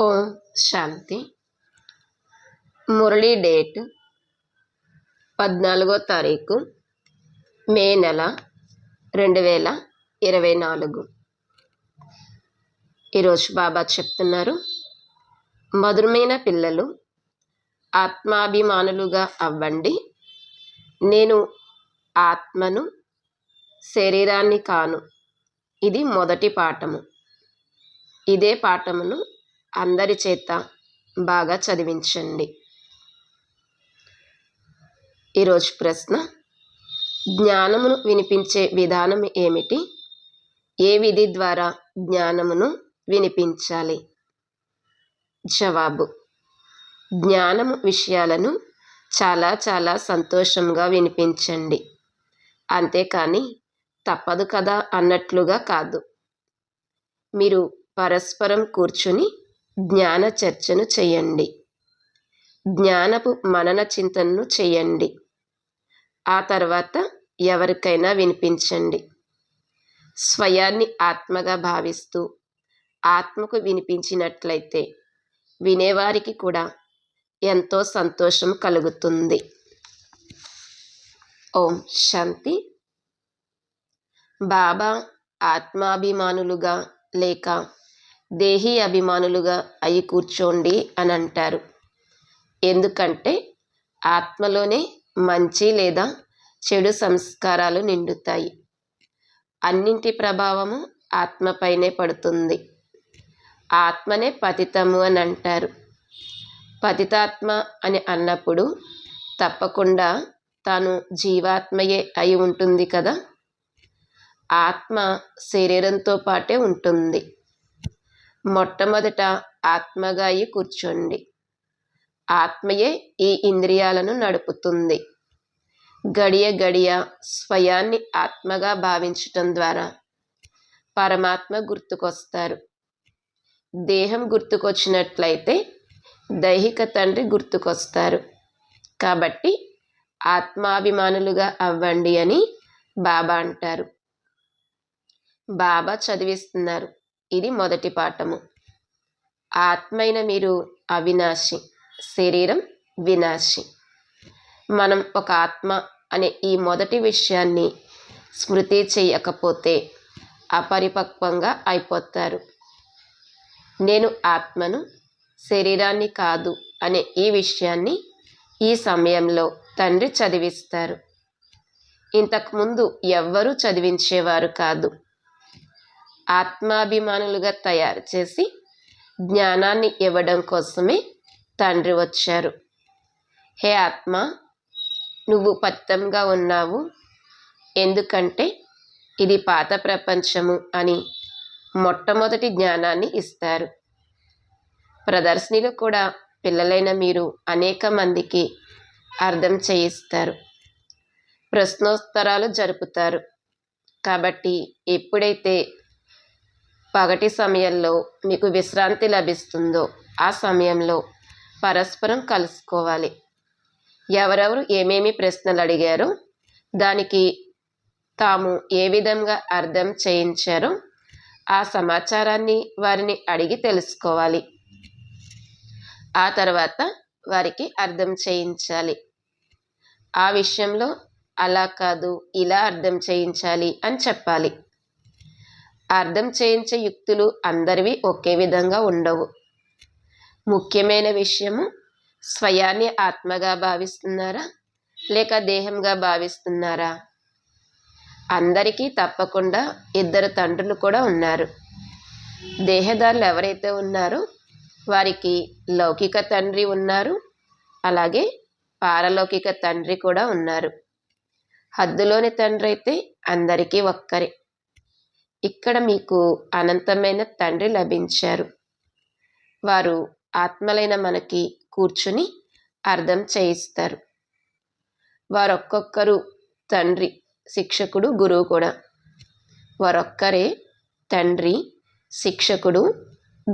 ఓం శాంతి. Murali date పద్నాలుగో తారీఖు మే నెల రెండు వేల ఇరవై నాలుగు. ఈరోజు బాబా చెప్తున్నారు మధురమైన పిల్లలు ఆత్మాభిమానులుగా అవ్వండి. నేను ఆత్మను శరీరాన్ని కాను. ఇది మొదటి పాఠము. ఇదే పాఠమును అందరి చేత బాగా చదివించండి. ఈరోజు ప్రశ్న జ్ఞానమును వినిపించే విధానం ఏమిటి? ఏ విధి ద్వారా జ్ఞానమును వినిపించాలి? జవాబు జ్ఞానము విషయాలను చాలా చాలా సంతోషంగా వినిపించండి. అంతేకాని తప్పదు కదా అన్నట్లుగా కాదు. మీరు పరస్పరం కూర్చుని జ్ఞాన చర్చను చేయండి. జ్ఞానపు మనన చింతనను చేయండి. ఆ తర్వాత ఎవరికైనా వినిపించండి. స్వయాన్ని ఆత్మగా భావిస్తూ ఆత్మకు వినిపించినట్లయితే వినేవారికి కూడా ఎంతో సంతోషం కలుగుతుంది. ఓం శాంతి. బాబా ఆత్మాభిమానులుగా లేక దేహీ అభిమానులుగా అయి కూర్చోండి అని అంటారు. ఎందుకంటే ఆత్మలోనే మంచి లేదా చెడు సంస్కారాలు నిండుతాయి. అన్నింటి ప్రభావము ఆత్మపైనే పడుతుంది. ఆత్మనే పతితము అని అంటారు. పతితాత్మ అని అన్నప్పుడు తప్పకుండా తాను జీవాత్మయే అయి ఉంటుంది కదా? ఆత్మ శరీరంతో పాటే ఉంటుంది. మొట్టమొదట ఆత్మగా అయి కూర్చోండి. ఆత్మయే ఈ ఇంద్రియాలను నడుపుతుంది. గడియ గడియ స్వయాన్ని ఆత్మగా భావించటం ద్వారా పరమాత్మ గుర్తుకొస్తారు. దేహం గుర్తుకొచ్చినట్లయితే దైహిక తండ్రి గుర్తుకొస్తారు. కాబట్టి ఆత్మాభిమానులుగా అవ్వండి అని బాబా అంటారు. బాబా చదివిస్తున్నారు. ఇది మొదటి పాఠము. ఆత్మైన మీరు అవినాశి శరీరం వినాశి. మనం ఒక ఆత్మ అనే ఈ మొదటి విషయాన్ని స్మృతి చేయకపోతే అపరిపక్వంగా అయిపోతారు. నేను ఆత్మను శరీరాన్ని కాదు అనే ఈ విషయాన్ని ఈ సమయంలో తండ్రి చదివిస్తారు. ఇంతకుముందు ఎవ్వరూ చదివించేవారు కాదు. ఆత్మాభిమానులుగా తయారు చేసి జ్ఞానాన్ని ఇవ్వడం కోసమే తండ్రి వచ్చారు. హే ఆత్మ నువ్వు పతితంగా ఉన్నావు. ఎందుకంటే ఇది పాత ప్రపంచము అని మొట్టమొదటి జ్ఞానాన్ని ఇస్తారు. ప్రదర్శనలో కూడా పిల్లలైన మీరు అనేక మందికి అర్థం చేయిస్తారు. ప్రశ్నోత్తరాలు జరుపుతారు. కాబట్టి ఎప్పుడైతే పగటి సమయంలో మీకు విశ్రాంతి లభిస్తుందో ఆ సమయంలో పరస్పరం కలుసుకోవాలి. ఎవరెవరు ఏమేమి ప్రశ్నలు అడిగారో దానికి తాము ఏ విధంగా అర్థం చేయించారో ఆ సమాచారాన్ని వారిని అడిగి తెలుసుకోవాలి. ఆ తర్వాత వారికి అర్థం చేయించాలి. ఆ విషయంలో అలా కాదు ఇలా అర్థం చేయించాలి అని చెప్పాలి. అర్థం చేయించే యుక్తులు అందరివి ఒకే విధంగా ఉండవు. ముఖ్యమైన విషయము స్వయాన్ని ఆత్మగా భావిస్తున్నారా? లేక దేహంగా భావిస్తున్నారా? అందరికీ తప్పకుండా ఇద్దరు తండ్రులు కూడా ఉన్నారు. దేహదారులు ఎవరైతే ఉన్నారో వారికి లౌకిక తండ్రి ఉన్నారు. అలాగే పారలౌకిక తండ్రి కూడా ఉన్నారు. హద్దులోని తండ్రి అయితే అందరికీ ఒక్కరే. ఇక్కడ మీకు అనంతమైన తండ్రి లభించారు. వారు ఆత్మలైన మనకి కూర్చుని అర్థం చేయిస్తారు. వారొక్కొక్కరు తండ్రి శిక్షకుడు గురువు కూడా. వారొక్కరే తండ్రి శిక్షకుడు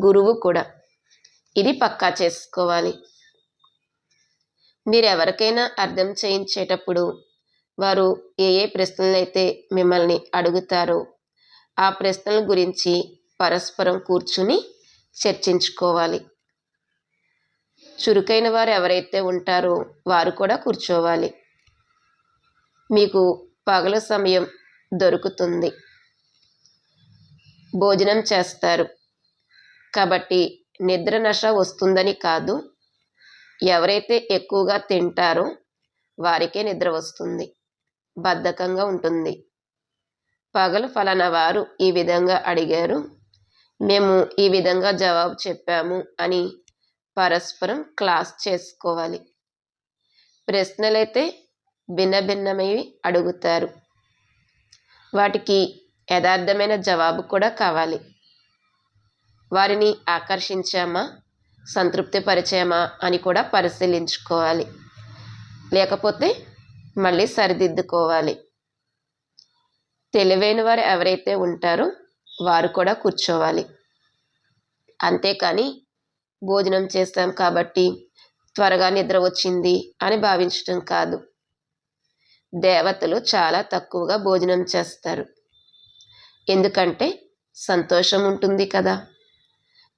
గురువు కూడా. ఇది పక్కా చేసుకోవాలి. మీరు ఎవరికైనా అర్థం చేయించేటప్పుడు వారు ఏ ఏ ప్రశ్నలు అయితే మిమ్మల్ని అడుగుతారో ఆ ప్రశ్నల గురించి పరస్పరం కూర్చుని చర్చించుకోవాలి. చురుకైన వారు ఎవరైతే ఉంటారో వారు కూడా కూర్చోవాలి. మీకు పగల సమయం దొరుకుతుంది. భోజనం చేస్తారు. కాబట్టి నిద్ర నష వస్తుందని కాదు. ఎవరైతే ఎక్కువగా తింటారో వారికే నిద్ర వస్తుంది. బద్ధకంగా ఉంటుంది. పగలు ఫలానా వారు? ఈ విధంగా అడిగారు. మేము ఈ విధంగా జవాబు చెప్పాము అని పరస్పరం క్లాస్ చేసుకోవాలి. ప్రశ్నలైతే భిన్న భిన్నమైవి అడుగుతారు. వాటికి యథార్థమైన జవాబు కూడా కావాలి. వారిని ఆకర్షించామా? సంతృప్తి పరిచయమా అని కూడా పరిశీలించుకోవాలి. లేకపోతే మళ్ళీ సరిదిద్దుకోవాలి. తెలివైన వారు ఎవరైతే ఉంటారో వారు కూడా కూర్చోవాలి. అంతేకాని భోజనం చేస్తాం కాబట్టి త్వరగా నిద్ర వచ్చింది అని భావించటం కాదు. దేవతలు చాలా తక్కువగా భోజనం చేస్తారు. ఎందుకంటే సంతోషం ఉంటుంది కదా.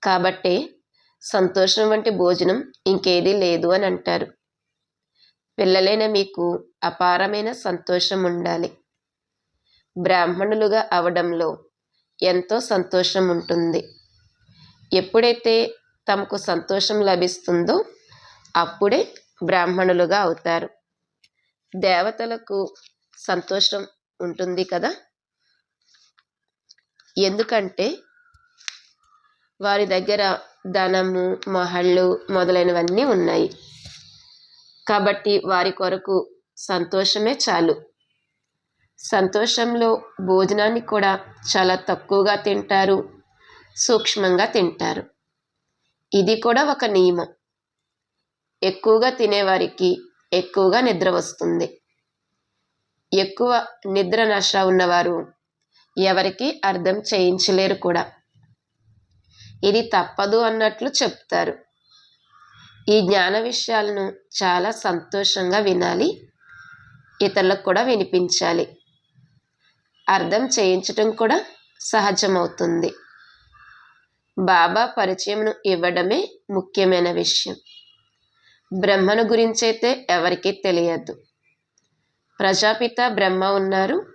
కాబట్టే సంతోషం వంటి భోజనం ఇంకేదీ లేదు అని అంటారు. పిల్లలైన మీకు అపారమైన సంతోషం ఉండాలి. బ్రాహ్మణులుగా అవడంలో ఎంతో సంతోషం ఉంటుంది ఎప్పుడైతే తమకు సంతోషం లభిస్తుందో అప్పుడే బ్రాహ్మణులుగా అవుతారు. దేవతలకు సంతోషం ఉంటుంది కదా? ఎందుకంటే వారి దగ్గర ధనము మహళ్ళు మొదలైనవన్నీ ఉన్నాయి. కాబట్టి వారి కొరకు సంతోషమే చాలు. సంతోషంలో భోజనాన్ని కూడా చాలా తక్కువగా తింటారు సూక్ష్మంగా తింటారు. ఇది కూడా ఒక నియమం. ఎక్కువగా తినేవారికి ఎక్కువగా నిద్ర వస్తుంది. ఎక్కువ నిద్ర నష ఉన్నవారు ఎవరికి అర్థం చేయించలేరు కూడా. ఇది తప్పదు అన్నట్లు చెప్తారు. ఈ జ్ఞాన విషయాలను చాలా సంతోషంగా వినాలి ఇతరులకు కూడా వినిపించాలి. అర్థం చేయించటం కూడా సహజమవుతుంది. బాబా పరిచయంను ఇవ్వడమే ముఖ్యమైన విషయం. బ్రహ్మను గురించైతే ఎవరికీ తెలియదు. ప్రజాపిత బ్రహ్మ ఉన్నారు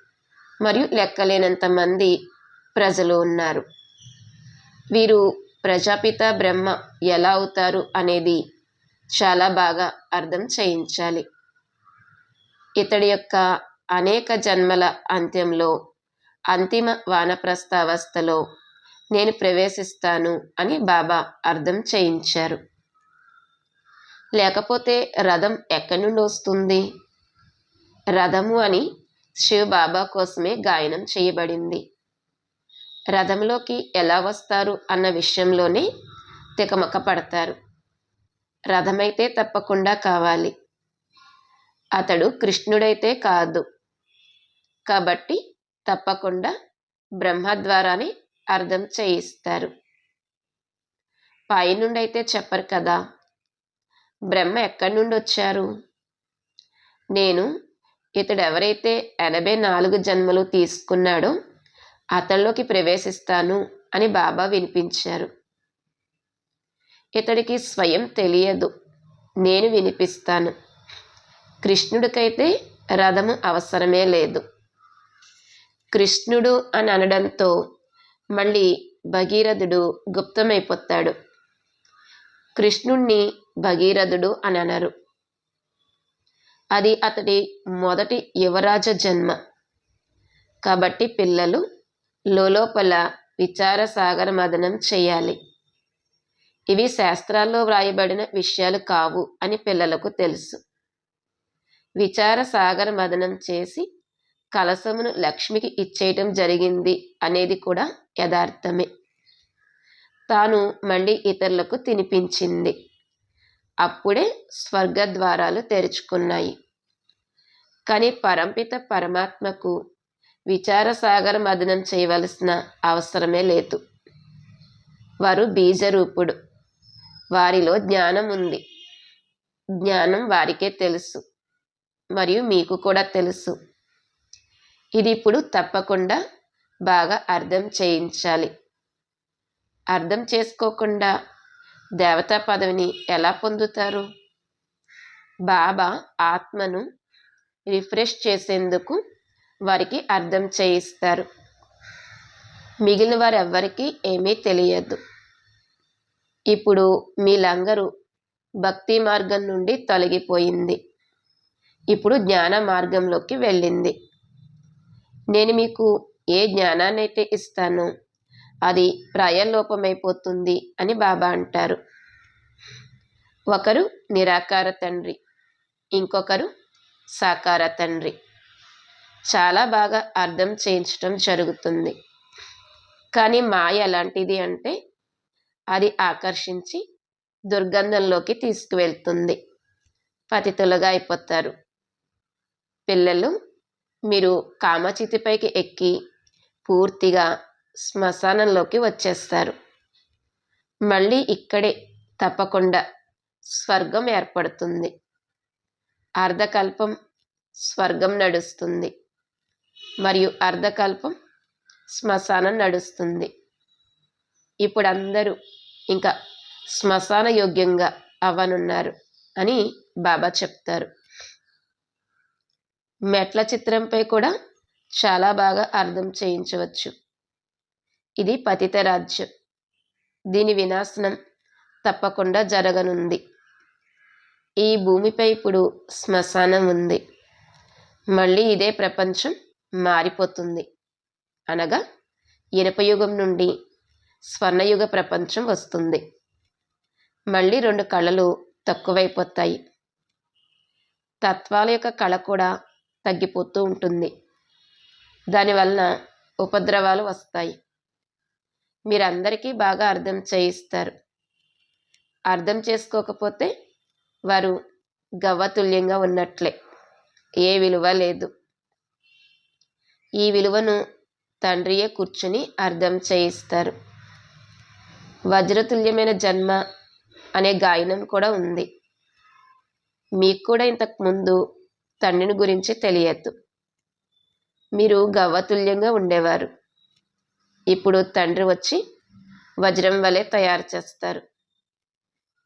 మరియు లెక్కలేనంత మంది ప్రజలు ఉన్నారు. వీరు ప్రజాపిత బ్రహ్మ ఎలా అవుతారు అనేది చాలా బాగా అర్థం చేయించాలి. ఇతడి యొక్క అనేక జన్మల అంత్యంలో అంతిమ వానప్రస్థావస్థలో నేను ప్రవేశిస్తాను అని బాబా అర్థం చేయించారు. లేకపోతే రథం ఎక్కడి నుండి వస్తుంది? రథము అని శివ బాబా కోసమే గాయనం చేయబడింది. రథంలోకి ఎలా వస్తారు అన్న విషయంలోనే తికమక పడతారు. రథమైతే తప్పకుండా కావాలి. అతడు కృష్ణుడైతే కాదు. కాబట్టి తప్పకుండా బ్రహ్మ ద్వారానే అర్థం చేయిస్తారు. పైనుండి అయితే చెప్పరు కదా బ్రహ్మ ఎక్కడి నుండి వచ్చారు నేను ఇతడు ఎవరైతే ఎనభై నాలుగు జన్మలు తీసుకున్నాడో అతనిలోకి ప్రవేశిస్తాను అని బాబా వినిపించారు. ఇతడికి స్వయం తెలియదు నేను వినిపిస్తాను. కృష్ణుడికైతే రథము అవసరమే లేదు. కృష్ణుడు అని అనడంతో మళ్ళీ భగీరథుడు గుప్తమైపోతాడు. కృష్ణుణ్ణి భగీరథుడు అని అనరు. అది అతడి మొదటి యువరాజ జన్మ. కాబట్టి పిల్లలు లోపల విచార సాగర మదనం చేయాలి. ఇవి శాస్త్రాల్లో వ్రాయబడిన విషయాలు కావు అని పిల్లలకు తెలుసు. విచార సాగర మదనం చేసి కలసమును లక్ష్మికి ఇచ్చేయటం జరిగింది అనేది కూడా యథార్థమే. తాను మళ్ళీ ఇతరులకు తినిపించింది. అప్పుడే స్వర్గద్వారాలు తెరుచుకున్నాయి. కానీ పరంపిత పరమాత్మకు విచారసాగర మదనం చేయవలసిన అవసరమే లేదు. వారు బీజరూపుడు. వారిలో జ్ఞానం ఉంది. జ్ఞానం వారికే తెలుసు. మరియు మీకు కూడా తెలుసు. ఇది ఇప్పుడు తప్పకుండా బాగా అర్థం చేయించాలి. అర్థం చేసుకోకుండా దేవతా పదవిని ఎలా పొందుతారు? బాబా ఆత్మను రిఫ్రెష్ చేసేందుకు వారికి అర్థం చేయిస్తారు. మిగిలిన వారెవ్వరికీ ఏమీ తెలియదు. ఇప్పుడు మీ లంగరు భక్తి మార్గం నుండి తొలగిపోయింది. ఇప్పుడు జ్ఞాన మార్గంలోకి వెళ్ళింది. నేను మీకు ఏ జ్ఞానాన్ని అయితే ఇస్తానో అది ప్రాయలోపమైపోతుంది అని బాబా అంటారు. ఒకరు నిరాకార తండ్రి ఇంకొకరు సాకార తండ్రి. చాలా బాగా అర్థం చేయించడం జరుగుతుంది. కానీ మాయ ఎలాంటిది అంటే అది ఆకర్షించి దుర్గంధంలోకి తీసుకువెళ్తుంది. పతితులుగా అయిపోతారు. పిల్లలు మీరు కామచితిపైకి ఎక్కి పూర్తిగా శ్మశానంలోకి వచ్చేస్తారు. మళ్ళీ ఇక్కడే తప్పకుండా స్వర్గం ఏర్పడుతుంది. అర్ధకల్పం స్వర్గం నడుస్తుంది. మరియు అర్ధకల్పం శ్మశానం నడుస్తుంది. ఇప్పుడు అందరూ ఇంకా శ్మశాన యోగ్యంగా అవ్వనున్నారు అని బాబా చెప్తారు. మెట్ల చిత్రంపై కూడా చాలా బాగా అర్థం చేయించవచ్చు. ఇది పతిత రాజ్యం. దీని వినాశనం తప్పకుండా జరగనుంది. ఈ భూమిపై ఇప్పుడు శ్మశానం ఉంది. మళ్ళీ ఇదే ప్రపంచం మారిపోతుంది. అనగా ఇనపయుగం నుండి స్వర్ణయుగ ప్రపంచం వస్తుంది. మళ్ళీ రెండు కళలు తక్కువైపోతాయి. తత్వాల యొక్క కళ కూడా తగ్గిపోతూ ఉంటుంది. దానివలన ఉపద్రవాలు వస్తాయి. మీరందరికీ బాగా అర్థం చేయిస్తారు. అర్థం చేసుకోకపోతే వారు గవ్వతుల్యంగా ఉన్నట్లే. ఏ విలువ లేదు. ఈ విలువను తండ్రియే కూర్చుని అర్థం చేయిస్తారు. వజ్రతుల్యమైన జన్మ అనే గాయనం కూడా ఉంది. మీకు కూడా ఇంతకు ముందు తండ్రిని గురించి తెలియదు మీరు గవ్వతుల్యంగా ఉండేవారు. ఇప్పుడు తండ్రి వచ్చి వజ్రం వలె తయారు చేస్తారు.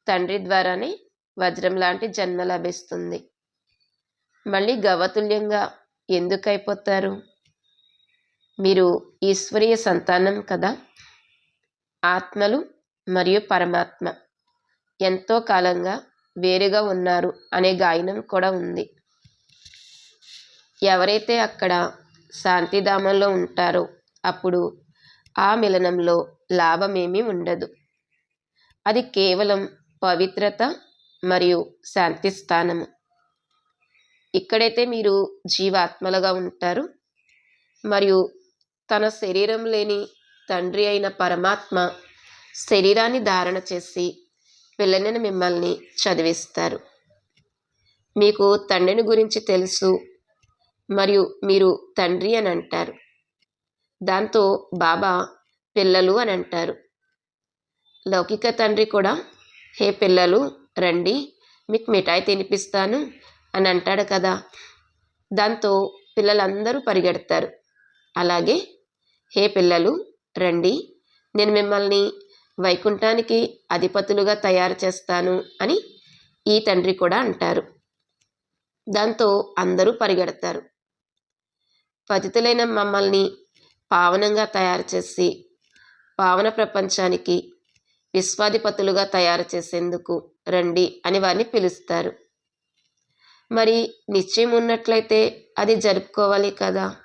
తండ్రి ద్వారానే వజ్రం లాంటి జన్మ లభిస్తుంది. మళ్ళీ గవతుల్యంగా ఎందుకైపోతారు మీరు ఈశ్వరీయ సంతానం కదా. ఆత్మలు మరియు పరమాత్మ ఎంతో కాలంగా వేరుగా ఉన్నారు అనే గాయనం కూడా ఉంది. ఎవరైతే అక్కడ శాంతిధామంలో ఉంటారో అప్పుడు ఆ మిలనంలో లాభమేమీ ఉండదు. అది కేవలం పవిత్రత మరియు శాంతి స్థానము. ఇక్కడైతే మీరు జీవాత్మలుగా ఉంటారు. మరియు తన శరీరం లేని తండ్రి అయిన పరమాత్మ శరీరాన్ని ధారణ చేసి పిల్లలను మిమ్మల్ని చదివిస్తారు. మీకు తండ్రిని గురించి తెలుసు మరియు మీరు తండ్రి అని అంటారు. దాంతో బాబా పిల్లలు అని అంటారు. లౌకిక తండ్రి కూడా హే పిల్లలు రండి మీకు మిఠాయి తినిపిస్తాను అని అంటాడు కదా. దాంతో పిల్లలందరూ పరిగెడతారు. అలాగే హే పిల్లలు రండి నేను మిమ్మల్ని వైకుంఠానికి అధిపతులుగా తయారు చేస్తాను అని ఈ తండ్రి కూడా అంటారు. దాంతో అందరూ పరిగెడతారు. పతితులైన మమ్మల్ని పావనంగా తయారు చేసి పావన ప్రపంచానికి విశ్వాధిపతులుగా తయారు చేసేందుకు రండి అని వారిని పిలుస్తారు. మరి నిశ్చయం ఉన్నట్లయితే అది జరుపుకోవాలి కదా?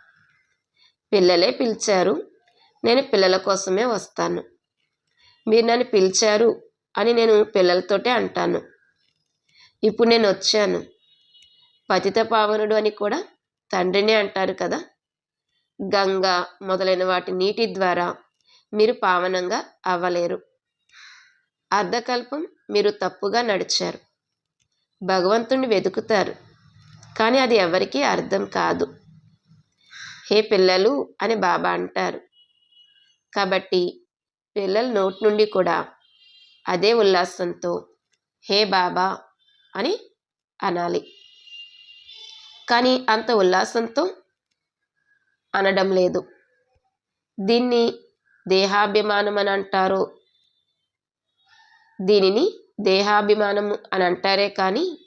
పిల్లలే పిలిచారు. నేను పిల్లల కోసమే వస్తాను. మీరు నన్ను పిలిచారు అని నేను పిల్లలతోటే అంటాను. ఇప్పుడు నేను వచ్చాను. పతిత పావనుడు అని కూడా తండ్రినే అంటారు కదా? గంగ మొదలైన వాటి నీటి ద్వారా మీరు పావనంగా అవ్వలేరు. అర్ధకల్పం మీరు తప్పుగా నడిచారు. భగవంతుణ్ణి వెతుకుతారు. కానీ అది ఎవరికీ అర్థం కాదు. హే పిల్లలు అని బాబా అంటారు. కాబట్టి పిల్లల నోటి నుండి కూడా అదే ఉల్లాసంతో హే బాబా అని అనాలి. కానీ అంత ఉల్లాసంతో అనడం లేదు. దీన్ని దేహాభిమానం అని అంటారో. దీనిని దేహాభిమానము అని అంటారే కానీ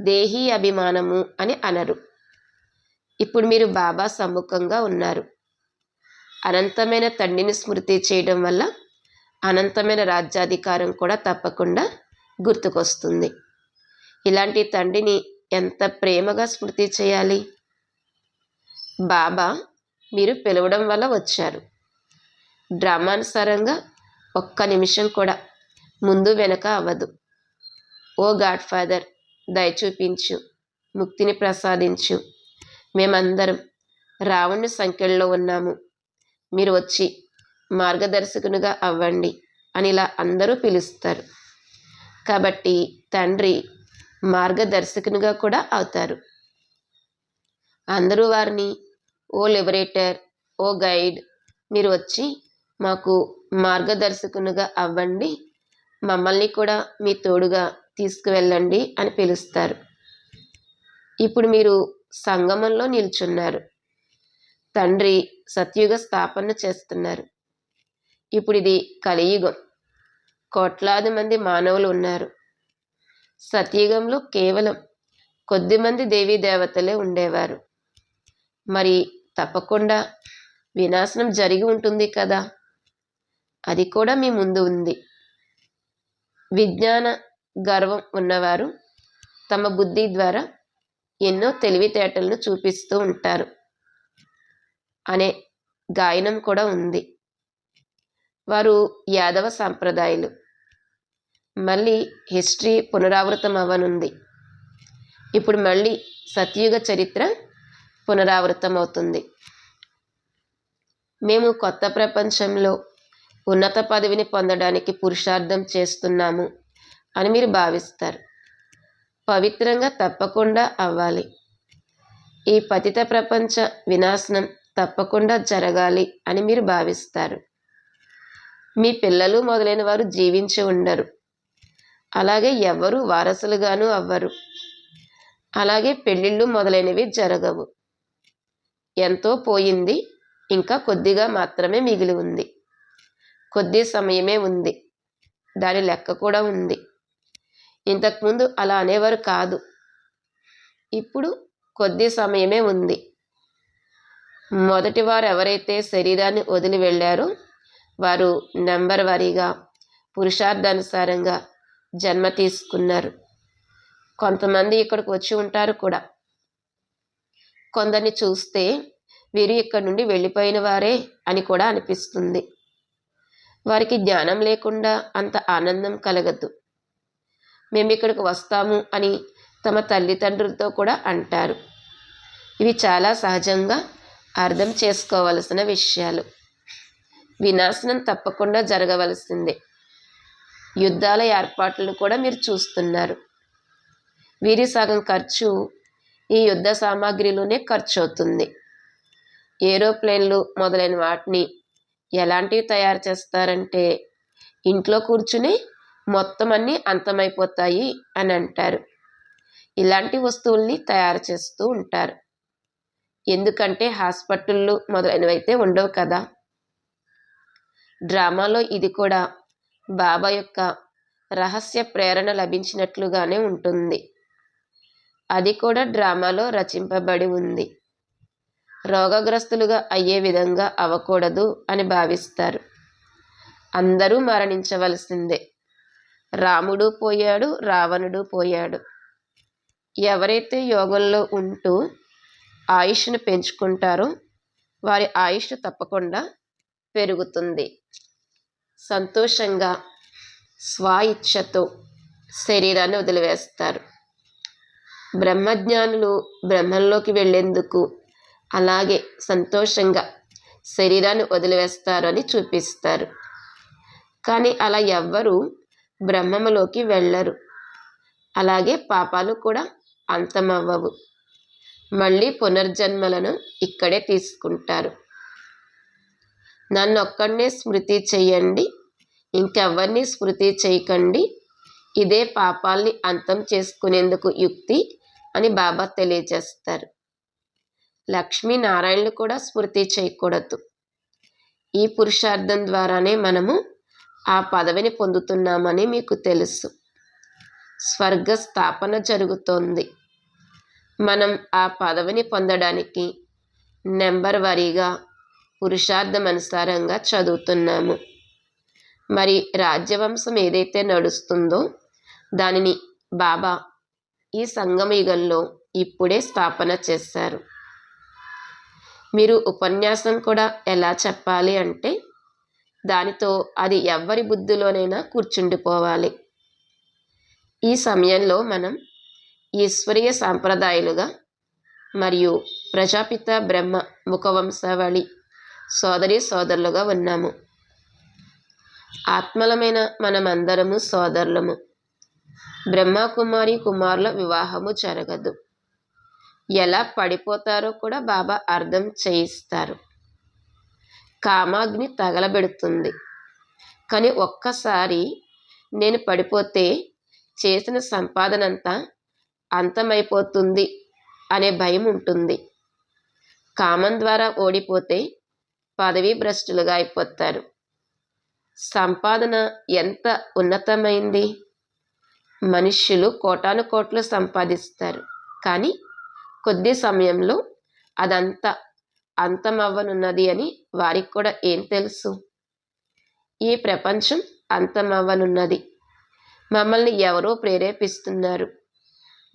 దేహీ అభిమానము అని అనరు. ఇప్పుడు మీరు బాబా సమ్ముఖంగా ఉన్నారు. అనంతమైన తండ్రిని స్మృతి చేయడం వల్ల అనంతమైన రాజ్యాధికారం కూడా తప్పకుండా గుర్తుకొస్తుంది. ఇలాంటి తండ్రిని ఎంత ప్రేమగా స్మృతి చేయాలి? బాబా మీరు పిలవడం వల్ల వచ్చారు. డ్రామానుసారంగా ఒక్క నిమిషం కూడా ముందు వెనక అవ్వదు. ఓ గాడ్ ఫాదర్ దయ చూపించు ముక్తిని ప్రసాదించు. మేమందరం రావణుని సంఖ్యల్లో ఉన్నాము. మీరు వచ్చి మార్గదర్శకునిగా అవ్వండి అని ఇలా అందరూ పిలుస్తారు. కాబట్టి తండ్రి మార్గదర్శకునిగా కూడా అవుతారు. అందరూ వారిని ఓ లిబరేటర్ ఓ గైడ్ మీరు వచ్చి మాకు మార్గదర్శకునిగా అవ్వండి. మమ్మల్ని కూడా మీ తోడుగా తీసుకువెళ్ళండి అని పిలుస్తారు. ఇప్పుడు మీరు సంగమంలో నిల్చున్నారు. తండ్రి సత్యుగ స్థాపన చేస్తున్నారు. ఇప్పుడు ఇది కలియుగం. కోట్లాది మంది మానవులు ఉన్నారు. సత్యుగంలో కేవలం కొద్దిమంది దేవీ దేవతలే ఉండేవారు. మరి తప్పకుండా. వినాశనం జరిగి ఉంటుంది కదా. అది కూడా మీ ముందు ఉంది. విజ్ఞాన గర్వం ఉన్నవారు తమ బుద్ధి ద్వారా ఎన్నో తెలివితేటలను చూపిస్తూ ఉంటారు. అనే గాయనం కూడా ఉంది. వారు యాదవ సాంప్రదాయాలు. మళ్ళీ హిస్టరీ పునరావృతం అవ్వనుంది ఇప్పుడు మళ్ళీ సత్యుగ చరిత్ర పునరావృతం అవుతుంది మేము కొత్త ప్రపంచంలో ఉన్నత పదవిని పొందడానికి పురుషార్థం చేస్తున్నాము అని మీరు భావిస్తారు. పవిత్రంగా తప్పకుండా అవ్వాలి. ఈ పతిత ప్రపంచ వినాశనం తప్పకుండా జరగాలి అని మీరు భావిస్తారు. మీ పిల్లలు మొదలైన వారు జీవించి ఉండరు. అలాగే ఎవరు వారసులుగాను అవ్వరు. అలాగే పెళ్ళిళ్ళు మొదలైనవి జరగవు. ఎంతో పోయింది. ఇంకా కొద్దిగా మాత్రమే మిగిలి ఉంది. కొద్ది సమయమే ఉంది. దాని లెక్క కూడా ఉంది. ఇంతకుముందు అలా అనేవారు కాదు. ఇప్పుడు కొద్ది సమయమే ఉంది. మొదటి వారు ఎవరైతే శరీరాన్ని వదిలి వెళ్ళారో వారు నెంబర్ వారీగా పురుషార్థానుసారంగా జన్మ తీసుకున్నారు. కొంతమంది ఇక్కడికి వచ్చి ఉంటారు కూడా. కొందరిని చూస్తే వీరు ఇక్కడి నుండి వెళ్ళిపోయిన వారే అని కూడా అనిపిస్తుంది. వారికి జ్ఞానం లేకుండా అంత ఆనందం కలగదు. మేము ఇక్కడికి వస్తాము అని తమ తల్లిదండ్రులతో కూడా అంటారు. ఇవి చాలా సహజంగా అర్థం చేసుకోవలసిన విషయాలు. వినాశనం తప్పకుండా జరగవలసిందే. యుద్ధాల ఏర్పాట్లను కూడా మీరు చూస్తున్నారు. వీరి సగం ఖర్చు ఈ యుద్ధ సామాగ్రిలోనే ఖర్చు అవుతుంది ఏరోప్లేన్లు మొదలైన వాటిని ఎలాంటివి తయారు చేస్తారంటే ఇంట్లో కూర్చుని మొత్తం అన్నీ అంతమైపోతాయి అని అంటారు. ఇలాంటి వస్తువుల్ని తయారు చేస్తూ ఉంటారు. ఎందుకంటే హాస్పిటళ్ళు మొదలైనవి అయితే ఉండవు కదా. డ్రామాలో ఇది కూడా బాబా యొక్క రహస్య ప్రేరణ లభించినట్లుగానే ఉంటుంది. అది కూడా డ్రామాలో రచింపబడి ఉంది. రోగగ్రస్తులుగా అయ్యే విధంగా అవ్వకూడదు అని భావిస్తారు. అందరూ మరణించవలసిందే. రాముడు పోయాడు రావణుడు పోయాడు. ఎవరైతే యోగంలో ఉంటూ ఆయుష్ను పెంచుకుంటారో వారి ఆయుష్ తప్పకుండా పెరుగుతుంది. సంతోషంగా స్వ ఇచ్ఛతో శరీరాన్ని వదిలివేస్తారు. బ్రహ్మజ్ఞానులు బ్రహ్మంలోకి వెళ్ళేందుకు అలాగే సంతోషంగా శరీరాన్ని వదిలివేస్తారు అని చూపిస్తారు. కానీ అలా ఎవ్వరూ బ్రహ్మములోకి వెళ్ళరు. అలాగే పాపాలు కూడా అంతమవ్వవు. మళ్ళీ పునర్జన్మలను ఇక్కడే తీసుకుంటారు. నన్నొక్కడనే స్మృతి చేయండి ఇంకెవరిని స్మృతి చేయకండి. ఇదే పాపాల్ని అంతం చేసుకునేందుకు యుక్తి అని బాబా తెలియజేస్తారు. లక్ష్మీనారాయణలు కూడా స్మృతి చేయకూడదు. ఈ పురుషార్థం ద్వారానే మనము ఆ పదవిని పొందుతున్నామని మీకు తెలుసు. స్వర్గ స్థాపన జరుగుతోంది. మనం ఆ పదవిని పొందడానికి నెంబర్ వారీగా పురుషార్థం అనుసారంగా చదువుతున్నాము. మరి రాజ్యవంశం ఏదైతే నడుస్తుందో దానిని బాబా ఈ సంగమయుగంలో ఇప్పుడే స్థాపన చేశారు. మీరు ఉపన్యాసం కూడా ఎలా చెప్పాలి అంటే దానితో అది ఎవరి బుద్ధిలోనైనా కూర్చుండిపోవాలి. ఈ సమయంలో మనం ఈశ్వరీయ సాంప్రదాయాలుగా మరియు ప్రజాపిత బ్రహ్మ ముఖవంశావళి సోదరి సోదరులుగా ఉన్నాము. ఆత్మలమైన మనమందరము సోదరులము. బ్రహ్మకుమారి కుమారుల వివాహము జరగదు. ఎలా పడిపోతారో కూడా బాబా అర్థం చేయిస్తారు. కామాగ్ని తగలబెడుతుంది. కానీ ఒక్కసారి నేను పడిపోతే చేసిన సంపాదనంతా అంతమైపోతుంది అనే భయం ఉంటుంది. కామం ద్వారా ఓడిపోతే పదవీ భ్రష్టులుగా అయిపోతారు. సంపాదన ఎంత ఉన్నతమైంది? మనుష్యులు కోటాను కోట్లు సంపాదిస్తారు. కానీ కొద్ది సమయంలో అదంతా అంతమవ్వనున్నది అని వారికి కూడా ఏం తెలుసు? ఈ ప్రపంచం అంతమవ్వనున్నది. మమ్మల్ని ఎవరో ప్రేరేపిస్తున్నారు.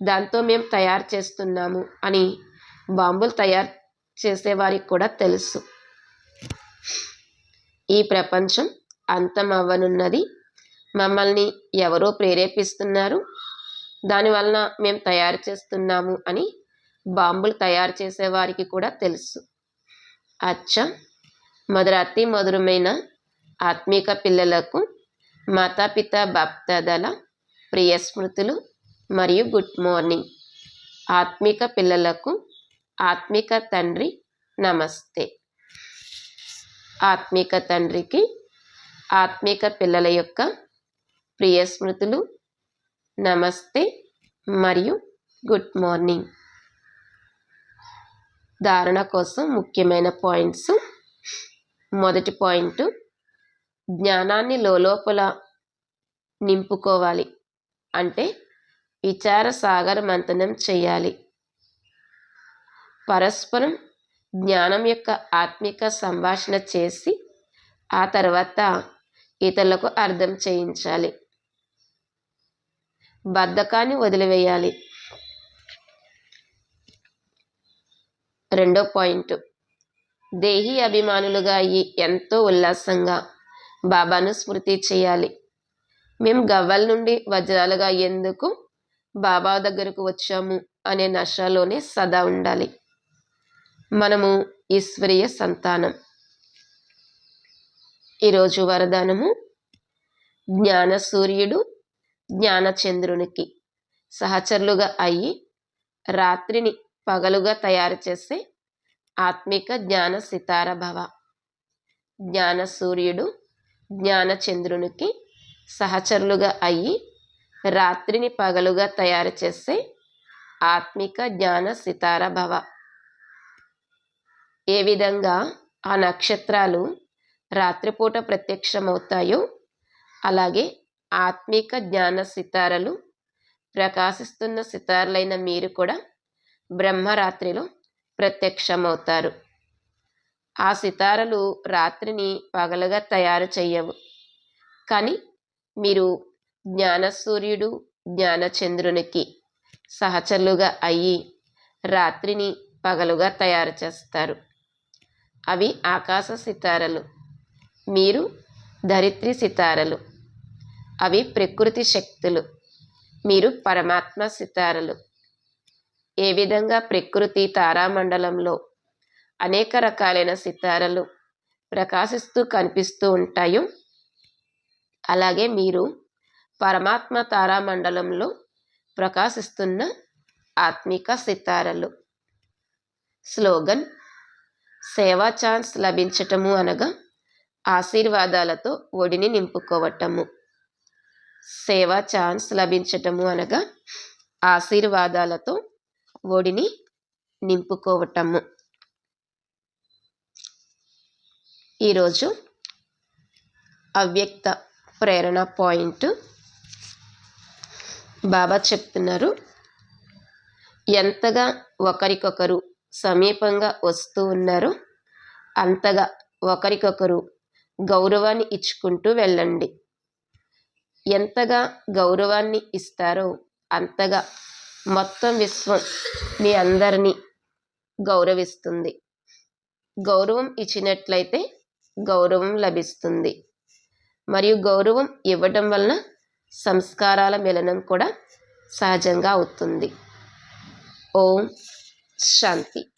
దాంతో మేము తయారు చేస్తున్నాము అని బాంబులు తయారు చేసేవారికి కూడా తెలుసు. ఈ ప్రపంచం అంతమవ్వనున్నది మమ్మల్ని ఎవరో ప్రేరేపిస్తున్నారు. దానివలన మేము తయారు చేస్తున్నాము అని బాంబులు తయారు చేసేవారికి కూడా తెలుసు. అచ్చ! మధుర అతి మధురమైన ఆత్మీక పిల్లలకు మాతాపిత బాప్దాదాల ప్రియ స్మృతులు మరియు గుడ్ మార్నింగ్. ఆత్మిక పిల్లలకు ఆత్మిక తండ్రి నమస్తే. ఆత్మిక తండ్రికి ఆత్మిక పిల్లల యొక్క ప్రియ స్మృతులు నమస్తే మరియు గుడ్ మార్నింగ్. ధారణ కోసం ముఖ్యమైన పాయింట్స్. మొదటి పాయింట్ జ్ఞానాన్ని లోపల నింపుకోవాలి. అంటే విచార సాగర మంతనం చేయాలి. పరస్పరం జ్ఞానం యొక్క ఆత్మిక సంభాషణ చేసి ఆ తర్వాత ఇతరులకు అర్థం చేయించాలి. బద్ధకాన్ని వదిలివేయాలి. రెండో పాయింట్. దేహి అభిమానులుగా అయ్యి ఎంతో ఉల్లాసంగా బాబాను స్మృతి చేయాలి. మేము గవ్వల నుండి వజ్రాలుగా ఎందుకు బాబా దగ్గరకు వచ్చాము అనే నషలోనే సదా ఉండాలి. మనము ఈశ్వరీయ సంతానం. ఈరోజు వరదానము. జ్ఞాన సూర్యుడు జ్ఞానచంద్రునికి సహచరులుగా అయ్యి రాత్రిని పగలుగా తయారు చేసే ఆత్మిక జ్ఞాన సితార భవ. జ్ఞాన సూర్యుడు జ్ఞానచంద్రునికి సహచరులుగా అయ్యి రాత్రిని పగలుగా తయారు చేసే ఆత్మిక జ్ఞాన సితార భవ. ఏ విధంగా ఆ నక్షత్రాలు రాత్రిపూట ప్రత్యక్షమవుతాయో అలాగే ఆత్మిక జ్ఞాన సితారలు ప్రకాశిస్తున్న సితారులైన మీరు కూడా బ్రహ్మరాత్రిలో ప్రత్యక్షమవుతారు. ఆ సితారలు రాత్రిని పగలుగా తయారు చేయవు కానీ మీరు జ్ఞానసూర్యుడు జ్ఞానచంద్రునికి సహచరులుగా అయ్యి రాత్రిని పగలుగా తయారు చేస్తారు. అవి ఆకాశ సితారలు. మీరు ధరిత్రి సితారలు. అవి ప్రకృతి శక్తులు. మీరు పరమాత్మ సితారలు. ఏ విధంగా ప్రకృతి తారామండలంలో అనేక రకాలైన సితారలు ప్రకాశిస్తూ కనిపిస్తూ ఉంటాయో అలాగే మీరు పరమాత్మ తారామండలంలో ప్రకాశిస్తున్న ఆత్మిక సితారలు. స్లోగన్ సేవా ఛాన్స్ లభించటము అనగా ఆశీర్వాదాలతో ఒడిని నింపుకోవటము. సేవా ఛాన్స్ లభించటము అనగా ఆశీర్వాదాలతో ఒడిని నింపుకోవటము. ఈరోజు అవ్యక్త ప్రేరణ పాయింట్. బాబా చెప్తున్నారు ఎంతగా ఒకరికొకరు సమీపంగా వస్తూ ఉన్నారో అంతగా ఒకరికొకరు గౌరవాన్ని ఇచ్చుకుంటూ వెళ్ళండి. ఎంతగా గౌరవాన్ని ఇస్తారో అంతగా మొత్తం విశ్వం మీ అందరినీ గౌరవిస్తుంది. గౌరవం ఇచ్చినట్లయితే గౌరవం లభిస్తుంది. మరియు గౌరవం ఇవ్వటం వలన సంస్కారాల మిలనం కూడా సహజంగా అవుతుంది. ఓం శాంతి.